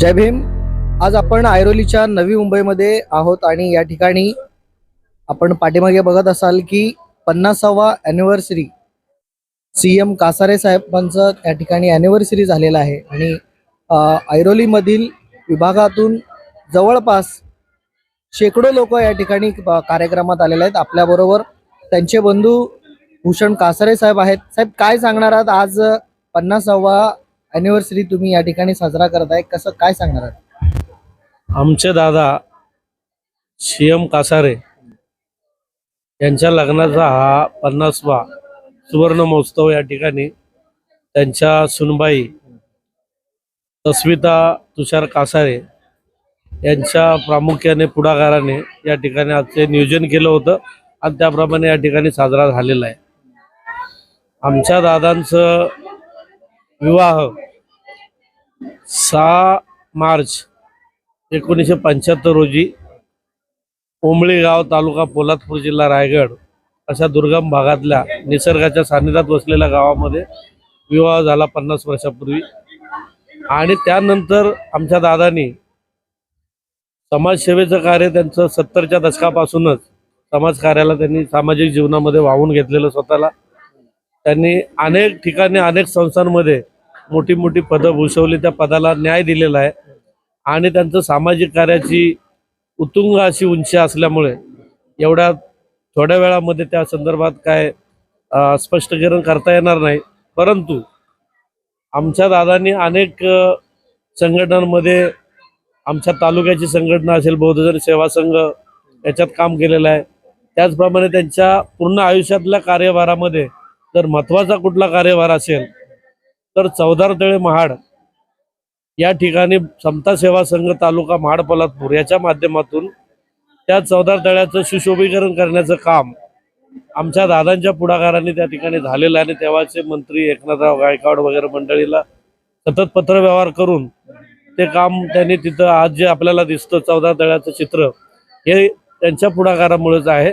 जय भीम. आज आपण ऐरोलीच्या नवी मुंबईमध्ये आहोत आणि या ठिकाणी आपण पाठीमागे बघत असाल की पन्नासावा अॅनिव्हर्सरी सी एम कासारे साहेबांचं या ठिकाणी अॅनिव्हर्सरी झालेलं आहे. आणि ऐरोलीमधील विभागातून जवळपास शेकडो लोक या ठिकाणी कार्यक्रमात आलेले आहेत. आपल्याबरोबर त्यांचे बंधू भूषण कासारे साहेब आहेत. साहेब काय सांगणार आहात? आज पन्नासावा अॅनिव्हर्सरी तुम्ही या ठिकाणी साजरा करताय. कसं काय सांगणार आहात? आमचे दादा सीएम कासारे यांच्या लग्नाचा हा पन्नासवा सुवर्ण महोत्सव या ठिकाणी त्यांच्या सुनबाई तस्मिता तुषार कासारे यांच्या प्रामुख्याने पुढाकाराने या ठिकाणी आजचे नियोजन केलं होतं आणि त्याप्रमाणे या ठिकाणी साजरा झालेला आहे. आमच्या दादांचं विवाह. सहा मार्च एकोणीसशे पंच्याहत्तर रोजी उमळी गाव तालुका पोलादपूर जिल्हा रायगड अशा दुर्गम भागातल्या निसर्गाच्या सान्निध्यात वसलेल्या गावामध्ये विवाह झाला पन्नास वर्षापूर्वी. आणि त्यानंतर आमच्या दादांनी समाजसेवेचं कार्य त्यांचं सत्तरच्या दशकापासूनच समाजकार्याला त्यांनी सामाजिक जीवनामध्ये वाहून घेतलेलं स्वतःला. त्यांनी अनेक ठिकाणी अनेक संस्थांमध्ये मोठी मोठी पदं भूषवली. त्या पदाला न्याय दिलेला आहे. आणि त्यांचं सामाजिक कार्याची उत्तुंग अशी उंची असल्यामुळे एवढ्या थोड्या वेळामध्ये त्या संदर्भात काय स्पष्टीकरण करता येणार नाही. परंतु आमच्या दादांनी अनेक संघटनांमध्ये आमच्या तालुक्याची संघटना असेल बौद्धजन सेवा संघ याच्यात काम केलेलं आहे. त्याचप्रमाणे त्यांच्या पूर्ण आयुष्यातल्या कार्यभारामध्ये जर महत्त्वाचा कुठला कार्यभार असेल तर चौदार तळे महाड या ठिकाणी समता सेवा संघ तालुका महाड पलातपूर याच्या माध्यमातून त्या चौदार तळ्याचं सुशोभीकरण करण्याचं काम आमच्या दादांच्या पुढाकाराने त्या ठिकाणी झालेलं आणि तेव्हाचे मंत्री एकनाथराव गायकवाड वगैरे मंडळीला सतत पत्रव्यवहार करून ते काम त्यांनी तिथं आज जे आपल्याला दिसतं चौदार तळ्याचं चित्र हे त्यांच्या पुढाकारामुळेच आहे.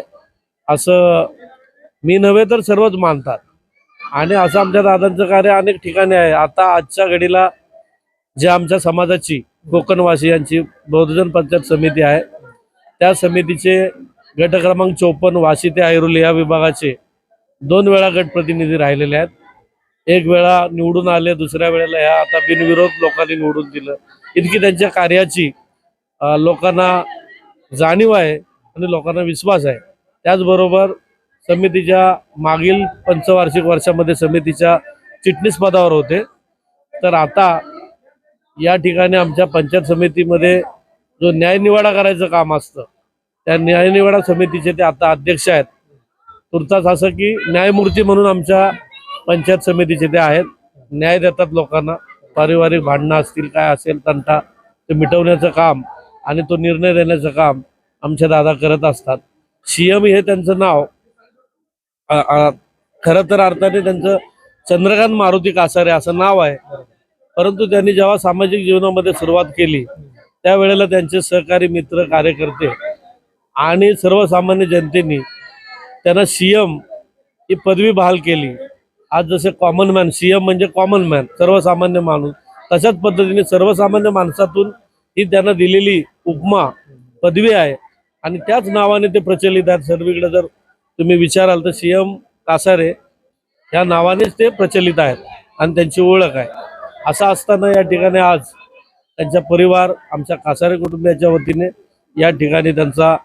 असं मी नव्हे तर सर्वच मानतात. आणि असं आमच्या दादांचं कार्य अनेक ठिकाणी आहे. आता आजच्या घडीला जे आमच्या समाजाची कोकणवासियांची बहुजन पंचायत समिती आहे त्या समितीचे गट क्रमांक चोपन्न वाशी ते ऐरोली या विभागाचे दोन वेळा गट प्रतिनिधी राहिलेले आहेत. एक वेळा निवडून आले दुसऱ्या वेळेला ह्या आता बिनविरोध लोकांनी निवडून दिलं. इतकी त्यांच्या कार्याची लोकांना जाणीव आहे आणि लोकांना विश्वास आहे. त्याचबरोबर समितीच्या मागील पंचवार्षिक वर्षामध्ये समितीच्या चिटणीस पदावर होते. तर आता या ठिकाणी आमच्या पंचायत समितीमध्ये जो न्यायनिवाडा करायचं काम असतं त्या न्यायनिवाडा समितीचे ते आता अध्यक्ष आहेत. तुर्तास असं की न्यायमूर्ती म्हणून आमच्या पंचायत समितीचे ते आहेत. न्याय देतात लोकांना. पारिवारिक भांडणं असतील काय असेल तंटा ते मिटवण्याचं काम आणि तो निर्णय देण्याचं काम आमच्या दादा करत असतात. सीएम हे त्यांचं नाव खरं तर अर्थाने त्यांचं चंद्रकांत मारुती कासारे असं नाव आहे. परंतु त्यांनी जेव्हा सामाजिक जीवनामध्ये सुरुवात केली त्यावेळेला त्यांचे सहकारी मित्र कार्यकर्ते आणि सर्वसामान्य जनतेने त्यांना सीएम ही पदवी बहाल केली. आज जसे कॉमन मॅन सीएम म्हणजे कॉमन मॅन सर्वसामान्य माणूस. तशाच पद्धतीने सर्वसामान्य माणसातून ही त्यांना दिलेली उपमा पदवी आहे. आणि त्याच नावाने ते प्रचलित आहेत. सर्वीकडे जर तुम्ही विचाराल तर सीएम कासारे या नावानेच ते प्रचलित आहेत आणि त्यांची ओळख आहे. असं असताना या ठिकाणी आज त्यांचा परिवार आमच्या कासारे कुटुंबियाच्या वतीने या ठिकाणी त्यांचा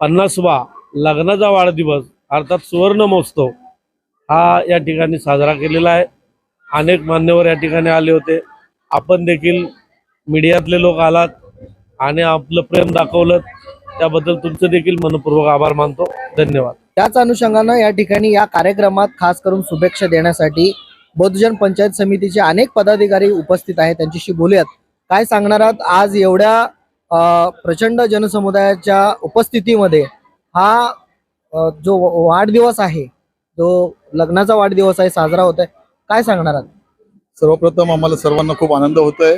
पन्नासवा लग्नाचा वाढदिवस अर्थात सुवर्ण महोत्सव हा या ठिकाणी साजरा केलेला आहे. अनेक मान्यवर या ठिकाणी आले होते. आपण देखील मीडियातले लोक आलात आणि आपलं प्रेम दाखवलं. त्याबद्दल तुमचं देखील मनपूर्वक आभार मानतो. धन्यवाद. त्याच अनुषंगानं या ठिकाणी या कार्यक्रमात खास करून शुभेच्छा देण्यासाठी बौद्धजन पंचायत समितीचे अनेक पदाधिकारी उपस्थित आहेत. त्यांच्याशी बोलूयात. काय सांगणार आहात? आज एवढ्या प्रचंड जनसमुदायाच्या उपस्थितीमध्ये हा जो वाढदिवस आहे जो लग्नाचा वाढदिवस आहे साजरा होत आहे काय सांगणार आहात? सर्वप्रथम आम्हाला सर्वांना खूप आनंद होत आहे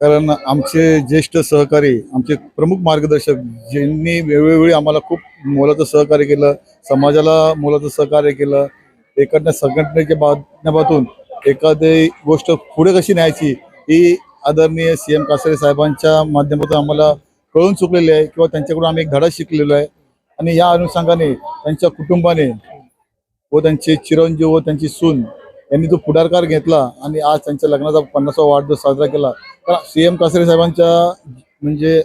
कारण आमचे ज्येष्ठ सहकारी आमचे प्रमुख मार्गदर्शक ज्यांनी वेळोवेळी आम्हाला खूप मोलाचं सहकार्य केलं समाजाला मोलाचं सहकार्य केलं एखाद्या संघटनेच्या माध्यमातून एखादी गोष्ट पुढे कशी न्यायची ही आदरणीय सी एम कासरे साहेबांच्या माध्यमातून आम्हाला कळून चुकलेली आहे किंवा त्यांच्याकडून आम्ही एक धडा शिकलेलो आहे. आणि या अनुषंगाने त्यांच्या कुटुंबाने व त्यांचे चिरंजीव व त्यांची सून यांनी जो पुढाकार घेतला आणि आज त्यांच्या लग्नाचा पन्नासावा वाढदिवस साजरा केला तर सी एम कासरे साहेबांच्या म्हणजे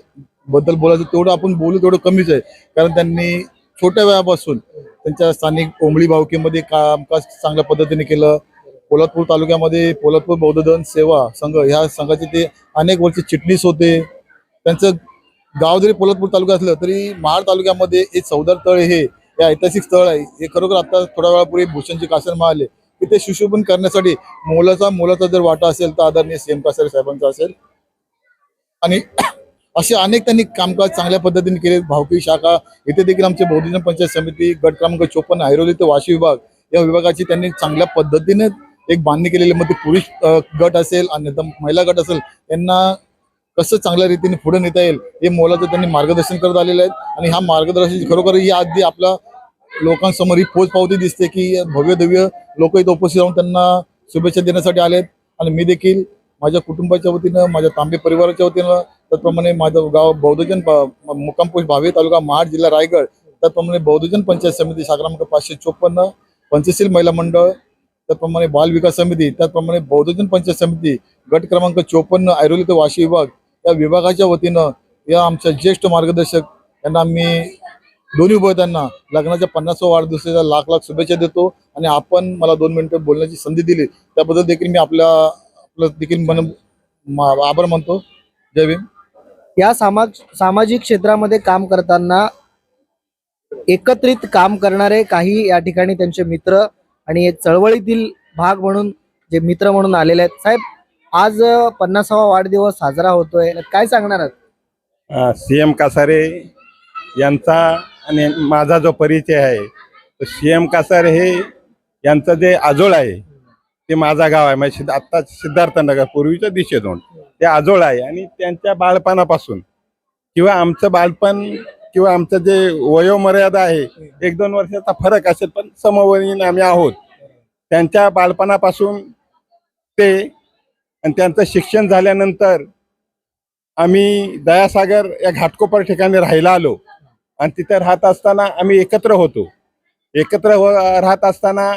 बद्दल बोलायचं तेवढं आपण बोलू तेवढं कमीच आहे. कारण त्यांनी छोट्या वयापासून त्यांच्या स्थानिक ओंबळी भावकीमध्ये कामकाज चांगल्या पद्धतीने केलं. पोलादपूर तालुक्यामध्ये पोलादपूर बौद्धधन सेवा संघ ह्या संघाचे ते अनेक वर्ष चिटणीस होते. त्यांचं गाव जरी पोलादपूर तालुका असलं तरी महाड तालुक्यामध्ये एक चौदार तळ हे हे ऐतिहासिक स्थळ आहे. हे खरोखर आता थोड्या वेळापूर्वी भूषणजी कासर म्हणाले की ते सुशोभन करण्यासाठी मोलाचा मोलाचा जर वाटा असेल तर आदरणीय सीएम कासारे साहेबांचा असेल. आणि असे अनेक त्यांनी कामकाज चांगल्या पद्धतीने केले. भावकी शाखा इथे देखील आमचे बहुजन पंचायत समिती गट क्रमांक चोपन्न ऐरोली ते वाशी विभाग या विभागाची त्यांनी चांगल्या पद्धतीने एक बांधणी केलेली. मध्ये पुरुष गट असेल आणि महिला गट असेल यांना कसं चांगल्या रीतीने पुढे नेता येईल हे मोलाचं त्यांनी मार्गदर्शन करत आलेलं आहे. आणि ह्या मार्गदर्शनाची खरोखर या आधी आपला लोकांसमोर ही पोच पावती दिसते की भव्य दिव्य लोक इथं उपस्थित राहून त्यांना शुभेच्छा देण्यासाठी आलेत. आणि मी देखील माझ्या कुटुंबाच्या वतीनं माझ्या तांबे परिवाराच्या वतीनं त्याचप्रमाणे माझं गाव बौद्धजन मुक्कामपोष भावे तालुका महाड जिल्हा रायगड त्याचप्रमाणे बौद्धजन पंचायत समिती शाखा क्रमांक पाचशे चोपन्न पंचशील महिला मंडळ त्याचप्रमाणे बाल विकास समिती त्याचप्रमाणे बौद्धजन पंचायत समिती गट क्रमांक चोपन्न ऐरोली ते वाशी विभाग या विभागाच्या वतीनं या आमच्या ज्येष्ठ मार्गदर्शक यांना आम्ही दोन्ही उभयतांना लग्नाच्या पन्नासवा वाढदिवसाच्या लाख लाख शुभेच्छा देतो आणि आपण मला दोन मिनिटं बोलण्याची संधी दिली. त्याबद्दल देखील मी आपल्या आपलं देखील मन आभार मानतो. जय भीम. या सामाज सामाजिक क्षेत्रामध्ये काम करताना एकत्रित काम करणारे काही या ठिकाणी त्यांचे मित्र आणि एक चळवळीतील भाग म्हणून जे मित्र म्हणून आलेले आहेत. साहेब आज पन्नासावा वाढदिवस साजरा होतोय. काय सांगणार आहात? सी एम कासारे यांचा आणि माझा जो परिचय आहे तो सी एम कासारे हे यांचं जे आजोळ आहे ते माझा गाव आहे. म्हणजे सिद्ध- आत्ता सिद्धार्थनगर पूर्वीच्या दिशेतून ते आजोळ आहे. आणि त्यांच्या बाळपणापासून किंवा आमचं बालपण किंवा आमचं जे वयोमर्यादा आहे एक दोन वर्षाचा फरक असेल पण समवयीन आम्ही आहोत. त्यांच्या बालपणापासून ते आणि त्यांचं शिक्षण झाल्यानंतर आम्ही दयासागर या घाटकोपर ठिकाणी राहायला आलो. आणि तिथं राहत असताना आम्ही एकत्र होतो. एकत्र हो राहत असताना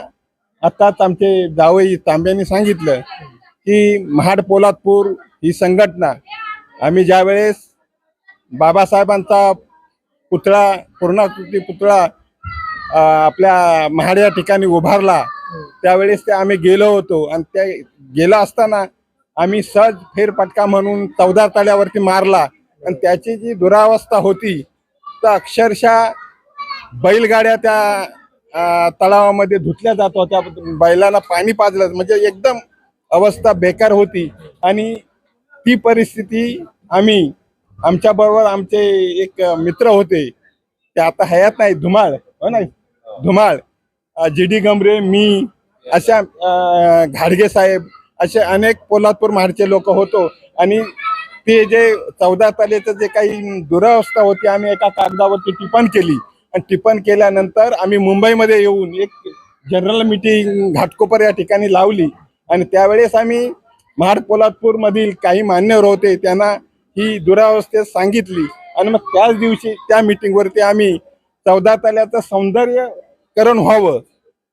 आत्ताच आमचे जावई तांब्यांनी सांगितलं की महाड पोलादपूर ही संघटना. आम्ही ज्यावेळेस बाबासाहेबांचा पुतळा पूर्णाकृती पुतळा आपल्या महाड या ठिकाणी उभारला त्यावेळेस ते आम्ही गेलो होतो. आणि त्या गेला असताना आम्ही सहज फेरफटका म्हणून चौदा तळ्यावरती मारला. आणि त्याची जी दुरावस्था होती तर अक्षरशः बैलगाड्या त्या तलावामध्ये धुतल्या जात होत्या. बैलांना पाणी पाजलं. म्हणजे एकदम अवस्था बेकार होती. आणि ती परिस्थिती आम्ही आमच्या बरोबर आमचे एक मित्र होते. ते आता हयात नाही. धुमाळ. हो ना धुमाळ. जी डी गमरे मी अशा घाडगे साहेब असे अनेक पोलादपूर महाडचे लोक होतो. आणि ते जे चौदा तलेचं जे काही दुरावस्था होती आम्ही एका कागदावरती टिपण केली. आणि टिपण केल्यानंतर आम्ही मुंबईमध्ये येऊन एक जनरल मिटिंग घाटकोपर या ठिकाणी लावली. आणि त्यावेळेस आम्ही महाड पोलादपूरमधील काही मान्यवर होते त्यांना ही दुरावस्थेत सांगितली. आणि मग त्याच दिवशी त्या मिटिंगवरती आम्ही चौदा तल्याचं सौंदर्यकरण व्हावं.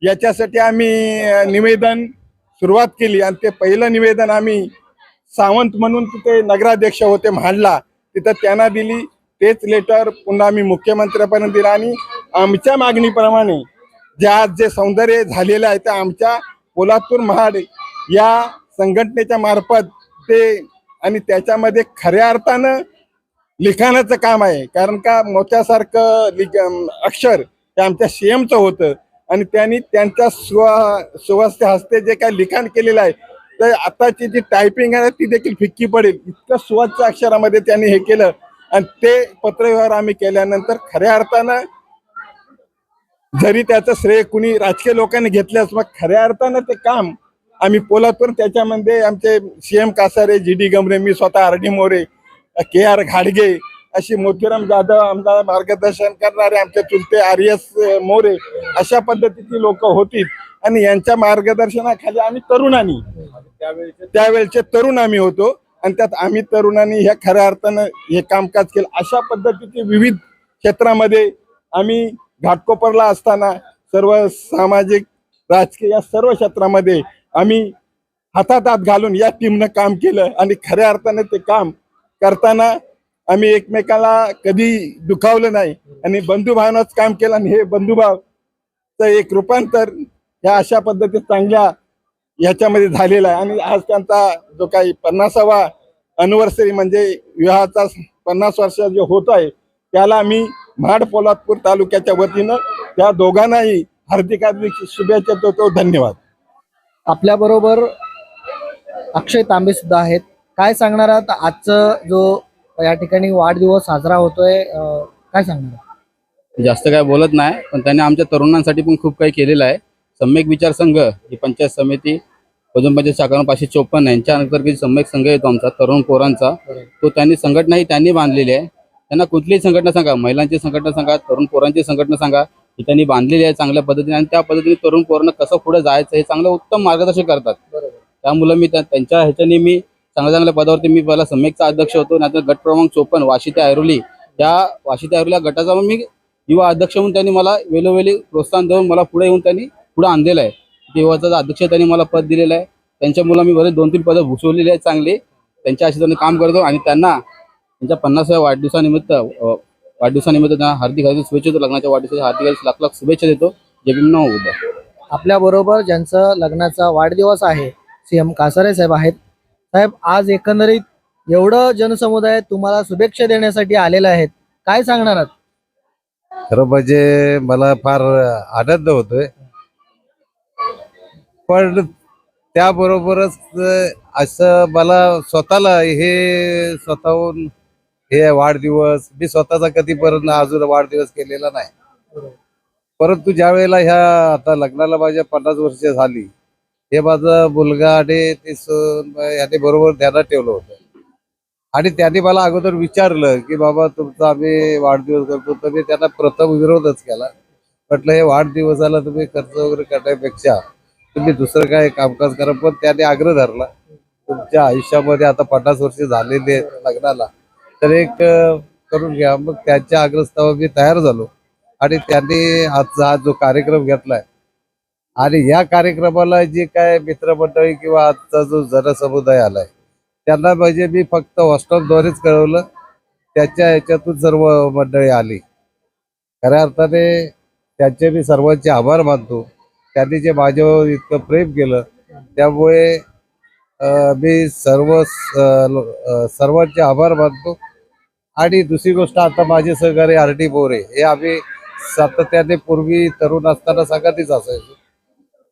याच्यासाठी आम्ही निवेदन सुरुवात केली. आणि ते पहिलं निवेदन आम्ही सावंत म्हणून तिथे नगराध्यक्ष होते महाडला तिथं त्यांना दिली. तेच लेटर पुन्हा आम्ही मुख्यमंत्र्यापर्यंत दिला आणि आमच्या मागणीप्रमाणे जे आज जे सौंदर्य झालेलं आहे ते आमच्या कोल्हापूर महाड या संघटनेच्या मार्फत ते आणि त्याच्यामध्ये खऱ्या अर्थानं लिखाणाचं काम आहे. कारण का मोत्यासारखं लिख अक्षर हे आमच्या सीएमचं होतं. आणि त्यांनी त्यांच्या स्व सुवास्य हस्ते जे काही लिखाण केलेलं आहे तर आताची जी टायपिंग आहे ती देखील फिक्की पडेल. इतकं स्वच्छ अक्षरामध्ये त्यांनी हे केलं. आणि ते पत्रव्यवहार आम्ही केल्यानंतर खऱ्या अर्थानं जरी त्याचं श्रेय कुणी राजकीय लोकांनी घेतल्यास मग खऱ्या अर्थानं ते काम आम्ही पोलादपूर त्याच्यामध्ये आमचे CM Kasare G D Gamare मी स्वतः R D More K R घाडगे अशी मोतीराम जाधव आमदार मार्गदर्शन करणारे आमचे चुलते आर एस मोरे अशा पद्धतीची लोक होती. आणि यांच्या मार्गदर्शनाखाली आम्ही तरुणांनी त्यावेळेचे तरुण आम्ही होतो. आणि त्यात आम्ही तरुणांनी ह्या खऱ्या अर्थानं हे कामकाज केलं. अशा पद्धतीचे विविध क्षेत्रामध्ये आम्ही घाटकोपरला असताना सर्व सामाजिक राजकीय या सर्व क्षेत्रामध्ये आम्ही हातात हात घालून या टीमनं काम केलं. आणि खऱ्या अर्थानं ते काम करताना आम्ही एकमेकाला कधी दुखावलं नाही. आणि बंधुभावनाच काम केलं आणि हे बंधुभावचं एक रूपांतर ह्या अशा पद्धतीत चांगल्या ह्याच्यामध्ये झालेला आहे. आणि आज त्यांचा जो काही पन्नासावा अनिव्हर्सरी म्हणजे विवाहाचा पन्नास वर्ष जे होत आहे त्याला आम्ही महाड पोलादपूर तालुक्याच्या वतीनं त्या दोघांनाही हार्दिक हार्दिक शुभेच्छा देतो. धन्यवाद. आपल्याबरोबर अक्षय तांबे सुद्धा आहेत. काय सांगणार आहात आजचं जो या ठिकाणी वाढदिवस साजरा होतोय. काय सांगणार? जास्त काय बोलत नाही पण त्यांनी आमच्या तरुणांसाठी पण खूप काही केलेलं आहे. सम्यक विचार संघ ही पंचायत समिती वजन पंचायत शाखा पाचशे चोपन्न यांच्या अंतर्गत सम्यक संघ येतो आमचा तरुण पोरांचा तो त्यांनी संघटनाही त्यांनी बांधलेली आहे. त्यांना कुठलीही संघटना सांगा महिलांची संघटना सांगा तरुण पोरांची संघटना सांगा ही त्यांनी बांधलेली आहे चांगल्या पद्धतीने आणि त्या पद्धतीने तरुण पोरांना कसं पुढे जायचं हे चांगलं उत्तम मार्गदर्शन करतात. त्यामुळे मी त्या- त्यांच्या ह्याच्याने मी चांगल्या चांगल्या पदावरती मी पहिला सम्यकचा अध्यक्ष होतो नंतर गट क्रमांक चोपन्न वाशी ते ऐरोली. त्या वाशी ते ऐरोली गटाचा मी युवा अध्यक्ष म्हणून त्यांनी मला वेळोवेळी प्रोत्साहन देऊन मला पुढे येऊन त्यांनी पुढे आणलेलं आहे. युवाचा अध्यक्ष त्यांनी मला पद दिलेलं आहे. त्यांच्यामुळे मी बरेच दोन तीन पदं भूषवलेली आहेत चांगली. त्यांच्या अशी त्यांनी काम करतो आणि त्यांना त्यांच्या पन्नासाव्या वाढदिवसानिमित्त वाढदिवसानिमित्त त्यांना हार्दिक हार्दिक शुभेच्छा देतो. लग्नाच्या वाढदिवसाच्या हार्दिक हार्दिक लाख लाख शुभेच्छा देतो. जे भीम उद्या आपल्याबरोबर ज्यांचं लग्नाचा वाढदिवस आहे सीएम कासारे साहेब आहेत. साहेब आज एकंदरीत एवढं जनसमुदाय तुम्हाला शुभेच्छा देण्यासाठी आलेलं आहेत. काय सांगणार आहात? खरं म्हणजे मला फार आनंद होतोय. पण त्याबरोबरच असं मला स्वतःला हे स्वतःहून हे वाढदिवस मी स्वतःचा कधीपर्यंत अजून वाढदिवस केलेला नाही. परंतु ज्या वेळेला ह्या आता लग्नाला माझ्या पन्नास वर्ष झाली हे माझा मुलगा आणि ते याने बरोबर ध्यानात ठेवलं होतं. आणि त्यांनी मला अगोदर विचारलं की बाबा तुमचा आम्ही वाढदिवस करतो. तर मी त्यांना प्रथम विरोधच केला. म्हटलं हे वाढदिवसाला तुम्ही खर्च वगैरे करण्यापेक्षा तुम्ही दुसरं काय कामकाज करा. पण त्याने आग्रह धरला तुमच्या आयुष्यामध्ये आता पन्नास वर्ष झालेले आहेत लग्नाला तर एक करून घ्या. मग त्यांच्या आग्रस्तावर मी तयार झालो. आणि त्यांनी आजचा हा जो कार्यक्रम घेतलाय आणि या कार्यक्रमाला जे काय मित्रमंडळी किंवा आजचा जो जनसमुदाय आलाय त्यांना म्हणजे मी फक्त व्हॉट्सअपद्वारेच कळवलं. त्याच्या ह्याच्यातून सर्व मंडळी आली. खऱ्या अर्थाने त्यांचे मी सर्वांचे आभार मानतो. त्यांनी जे माझ्यावर इतकं प्रेम केलं त्यामुळे मी सर्व सर्वांचे आभार मानतो. आणि दुसरी गोष्ट आता माझे सहकारी आर डी बोरे हे आम्ही सातत्याने पूर्वी तरुण असताना सांगतच असायचो.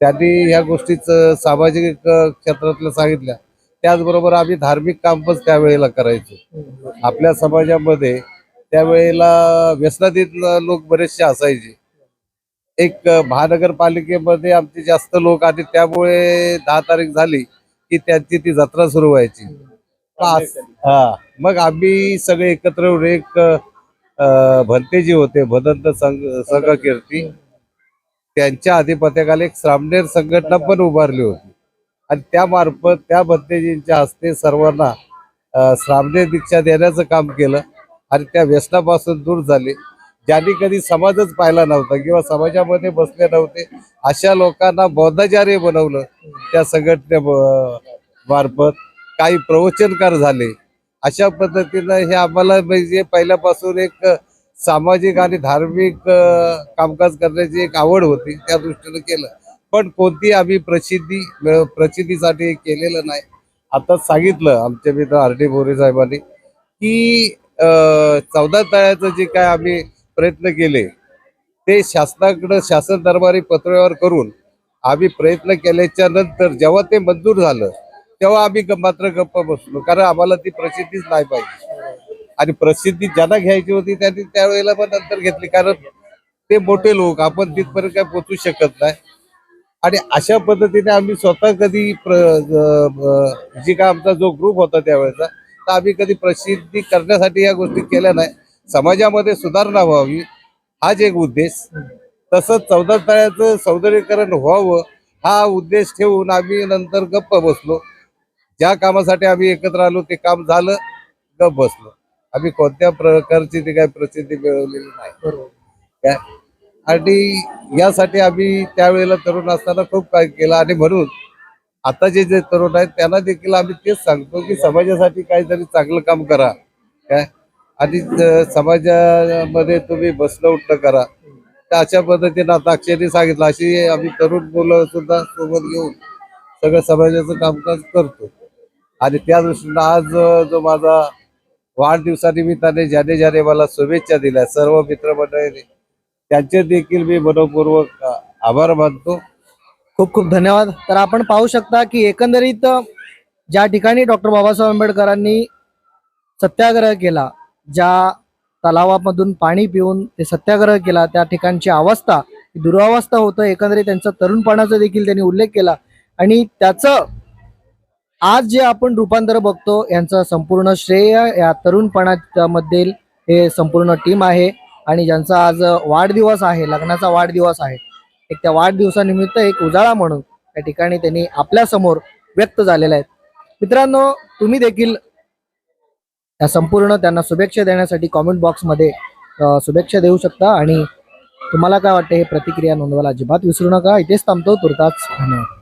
त्यांनी ह्या गोष्टीच सामाजिक क्षेत्रातल्या सांगितल्या. त्याचबरोबर आम्ही धार्मिक काम पण त्यावेळेला करायचो. आपल्या समाजामध्ये त्यावेळेला व्यसनाधीन लोक बरेचसे असायचे. एक महानगरपालिकेमध्ये आमचे जास्त लोक आणि त्यामुळे दहा तारीख झाली की त्यांची ती जत्रा सुरू व्हायची. पाच- हा मग आम्ही सगळे एकत्र येऊन एक भंतेजी होते भदंत संघ संघ कीर्ती त्यांच्या आधिपत्याखाली एक श्रामणेर संघटना पण उभारली होती. आणि त्या मार्फत त्या भंतेजींच्या हस्ते सर्वांना अं, श्रामणेर दीक्षा देण्याचं काम केलं आणि त्या व्यसनापासून दूर झाले. ज्यांनी कधी समाजच पाहिला नव्हता किंवा समाजामध्ये बसले नव्हते अशा लोकांना बौद्धाचार्य बनवलं त्या संघटने मार्फत. काही प्रवचनकार झाले. अशा पद्धतीनं हे आम्हाला म्हणजे पहिल्यापासून एक सामाजिक आणि धार्मिक कामकाज करण्याची एक आवड होती त्या दृष्टीनं केलं. पण कोणती आम्ही प्रसिद्धी प्रसिद्धीसाठी केलेलं नाही. आता सांगितलं आमचे मित्र आर डी बोरे साहेबांनी की चौदा तळ्याचं जे काय आम्ही प्रयत्न केले ते शासनाकडं शासन दरबारी पत्रव्यवहार करून आम्ही प्रयत्न केल्याच्यानंतर जेव्हा ते मंजूर झालं तेव्हा आम्ही मात्र गप्प बसलो. कारण आम्हाला ती प्रसिद्धीच नाही पाहिजे आणि प्रसिद्धी ज्यांना घ्यायची होती त्यांनी त्यावेळेला पण नंतर घेतली. कारण ते मोठे लोक आपण तिथपर्यंत काय पोचू शकत नाही. आणि अशा पद्धतीने आम्ही स्वतः कधी प्र जी काय आमचा जो ग्रुप होता त्यावेळेचा तर आम्ही कधी प्रसिद्धी करण्यासाठी या गोष्टी केल्या नाही. समाजामध्ये सुधारणा व्हावी हाच एक उद्देश. तसंच चौदा तळ्याचं सौंदर्यीकरण व्हावं हा उद्देश ठेवून आम्ही नंतर गप्प बसलो. ज्या कामासाठी आम्ही एकत्र आलो ते काम झालं गप्प बसलो. आम्ही कोणत्या प्रकारची ती काही प्रसिद्धी मिळवलेली नाही. बरोबर. काय? आणि यासाठी आम्ही त्यावेळेला तरुण असताना खूप काय केलं. आणि म्हणून आताचे जे तरुण आहेत त्यांना देखील आम्ही तेच सांगतो की समाजासाठी काहीतरी चांगलं काम करा. काय? आणि समाजामध्ये तुम्ही बसणं उठणं करा. तर अशा पद्धतीने आता अक्षयने सांगितलं अशी आम्ही तरुण मुलं सुद्धा सोबत घेऊन सगळं समाजाचं कामकाज करतो. आणि त्या दृष्टीनं आज जो माझा वाढदिवसानिमित्ताने ज्याने ज्याने मला शुभेच्छा दिल्या सर्व मित्रमंडळींनी त्यांचे देखील मी मनपूर्वक आभार मानतो. खूप खूप धन्यवाद. तर आपण पाहू शकता की एकंदरीत ज्या ठिकाणी डॉक्टर बाबासाहेब आंबेडकरांनी सत्याग्रह केला ज्या तलावामधून पाणी पिऊन ते सत्याग्रह केला त्या ठिकाणची अवस्था दुरावस्था होतं एकंदरीत त्यांचा तरुणपणाचा देखील त्यांनी उल्लेख केला. आणि त्याचं आज जे आपण रूपांतर बघतो यांचं संपूर्ण श्रेय या तरुणपणामध्ये हे संपूर्ण टीम आहे. आणि ज्यांचा आज वाढदिवस आहे लग्नाचा वाढदिवस आहे. एक त्या वाढदिवसानिमित्त एक उजाळा म्हणून त्या ठिकाणी त्यांनी आपल्यासमोर व्यक्त झालेला आहेत मित्रांनो तुम्ही देखील या संपूर्ण त्यांना शुभेच्छा देण्यासाठी कॉमेंट बॉक्समध्ये शुभेच्छा देऊ शकता. आणि तुम्हाला काय वाटतं हे प्रतिक्रिया नोंदवायला अजिबात विसरू नका. इथेच थांबतो. तुर्ताच धन्यवाद.